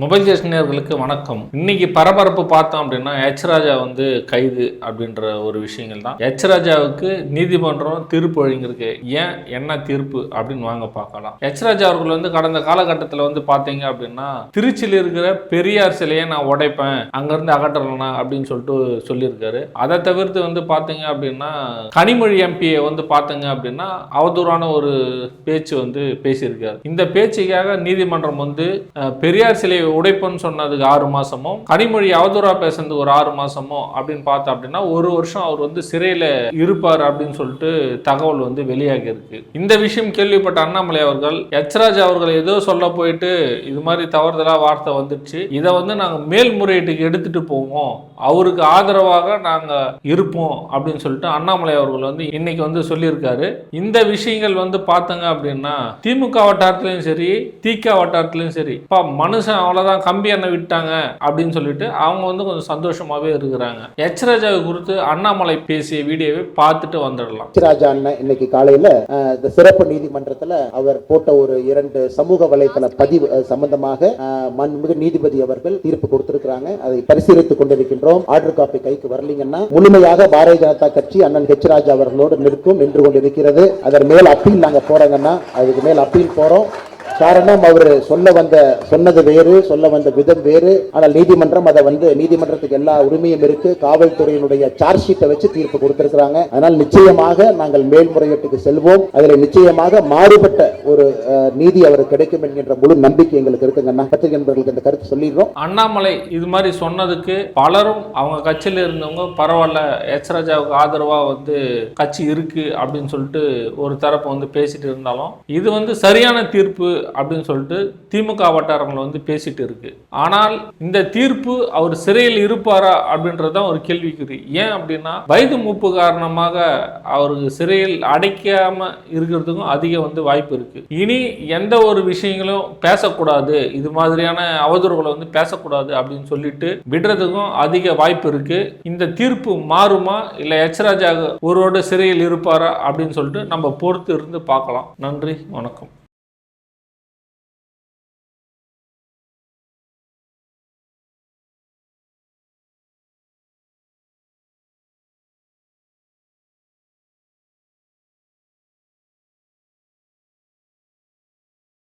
Mobile station வணக்கம். இன்னைக்கு பரபரப்பு பார்த்தோம் அப்படின்னா எச் ராஜா வந்து கைது அப்படின்ற ஒரு விஷயங்கள் தான். எச் ராஜாவுக்கு நீதிமன்றம் தீர்ப்பு வழங்கியிருக்கு. ஏன்? என்ன தீர்ப்பு? அப்படின்னு வாங்க பார்க்கலாம். எச் ராஜா அவர்கள் வந்து கடந்த காலகட்டத்தில் வந்து பார்த்தீங்க அப்படின்னா திருச்சியில் இருக்கிற பெரியார் சிலையை நான் உடைப்பேன் அங்கேருந்து அகற்றலனா அப்படின்னு சொல்லிட்டு சொல்லியிருக்காரு. அதை தவிர்த்து வந்து பார்த்தீங்க அப்படின்னா கனிமொழி எம்பியை வந்து பார்த்தீங்க அப்படின்னா அவதூறான ஒரு பேச்சு வந்து பேசியிருக்காரு. இந்த பேச்சுக்காக நீதிமன்றம் வந்து பெரியார் சிலையை உடைப்புன்னு சொன்னதுக்கு ஆறு மாசமும் கனிமொழி அவதூறா பேசுனதுக்கு ஒரு ஆறு மாசமோ? அப்படின்னு பார்த்தோம் அப்படின்னா ஒரு வருஷம் அவர் வந்து சிறையில இருப்பார் அப்படின்னு சொல்லிட்டு தகவல் வந்து வெளியாகி இருக்கு இந்த விஷயம் கேள்விப்பட்ட அண்ணாமலை அவர்கள் எச்ராஜ் அவர்கள் ஏதோ சொல்ல போயிட்டு இது மாதிரி தவறுதலா வார்த்தை வந்துடுச்சு. இதை வந்து நாங்க மேல்முறையீட்டுக்கு எடுத்துட்டு போவோம். அவருக்கு ஆதரவாக நாங்க இருப்போம் அப்படின்னு சொல்லிட்டு அண்ணாமலை அவர்கள் வந்து இன்னைக்கு வந்து சொல்லியிருக்காரு. இந்த விஷயங்கள் வந்து பார்த்தங்க அப்படின்னா திமுக வட்டாரத்திலையும் சரி திக வட்டாரத்திலையும் சரி. பா மனுஷன் அவ்வளோதான் கம்பி அண்ணன் விட்டாங்க அப்படின்னு சொல்லிட்டு அவங்க வந்து கொஞ்சம் சந்தோஷமாகவே இருக்கிறாங்க. எச் ராஜாவை குறித்து அண்ணாமலை பேசிய வீடியோவை பார்த்துட்டு வந்துடலாம். ராஜா அண்ணன் இன்னைக்கு காலையில் இந்த சிறப்பு நீதிமன்றத்தில் அவர் போட்ட ஒரு இரண்டு சமூக வலைத்தள பதிவு சம்பந்தமாக மண்மிகு நீதிபதி அவர்கள் தீர்ப்பு கொடுத்திருக்கிறாங்க. அதை பரிசீலித்துக் கொண்டிருக்கின்றோம். ஆர்டர் காப்பி கைக்கு வரலீங்கன்னா முழுமையாக பாரதிய ஜனதா கட்சி அண்ணன் ஹெச் ராஜா அவர்களோடு நிற்கும் நின்று கொண்டிருக்கிறது. அதன் மேல் அப்பீல் நாங்கள் போறோங்கன்னா அதுக்கு மேல் அப்பீல் போறோம். காரணம் அவர் சொல்ல வந்த சொன்னது வேறு சொல்ல வந்த விதம் வேறு. ஆனால் நீதிமன்றம் அதை வந்து நீதிமன்றத்துக்கு எல்லா உரிமையும் இருக்கு. காவல்துறையினுடைய சார்ஜ் ஷீட்டை வச்சு தீர்ப்பு கொடுத்திருக்கிறாங்க. அதனால் நிச்சயமாக நாங்கள் மேல்முறையீட்டுக்கு செல்வோம். அதில் நிச்சயமாக மாறுபட்ட ஒரு நீதி அவருக்கு கிடைக்கும் என்கின்ற முழு நம்பிக்கை எங்களுக்கு இருக்குங்க பத்திரிகை நண்பர்களுக்கு இந்த கருத்து சொல்லிடுறோம். அண்ணாமலை இது மாதிரி சொன்னதுக்கு பலரும் அவங்க கட்சியில் இருந்தவங்க பரவாயில்ல எச் ராஜாவுக்கு ஆதரவாக வந்து கட்சி இருக்கு அப்படின்னு சொல்லிட்டு ஒரு தரப்பு வந்து பேசிட்டு இருந்தாலும் இது வந்து சரியான தீர்ப்பு அப்படின்னு சொல்லிட்டு திமுக வட்டாரங்கள் வந்து பேசிட்டு இருக்கு. ஆனால் இந்த தீர்ப்பு அவர் சிறையில் இருப்பாரா அப்படின்றது தான் ஒரு கேள்விக்குறி ஏன் அப்படின்னா வயது மூப்பு காரணமாக அவருக்கு சிறையில் அடைக்காம இருக்கிறதுக்கும் அதிக வந்து வாய்ப்பு இருக்கு. இனி எந்த ஒரு விஷயங்களும் பேசக்கூடாது. இது மாதிரியான அவதூறுகளை வந்து பேசக்கூடாது அப்படின்னு சொல்லிட்டு விடுறதுக்கும் அதிக வாய்ப்பு இருக்கு. இந்த தீர்ப்பு மாறுமா? இல்லை எச் ராஜா ஒருவோட சிறையில் இருப்பாரா அப்படின்னு சொல்லிட்டு நம்ம பொறுத்து இருந்து பார்க்கலாம். நன்றி வணக்கம்.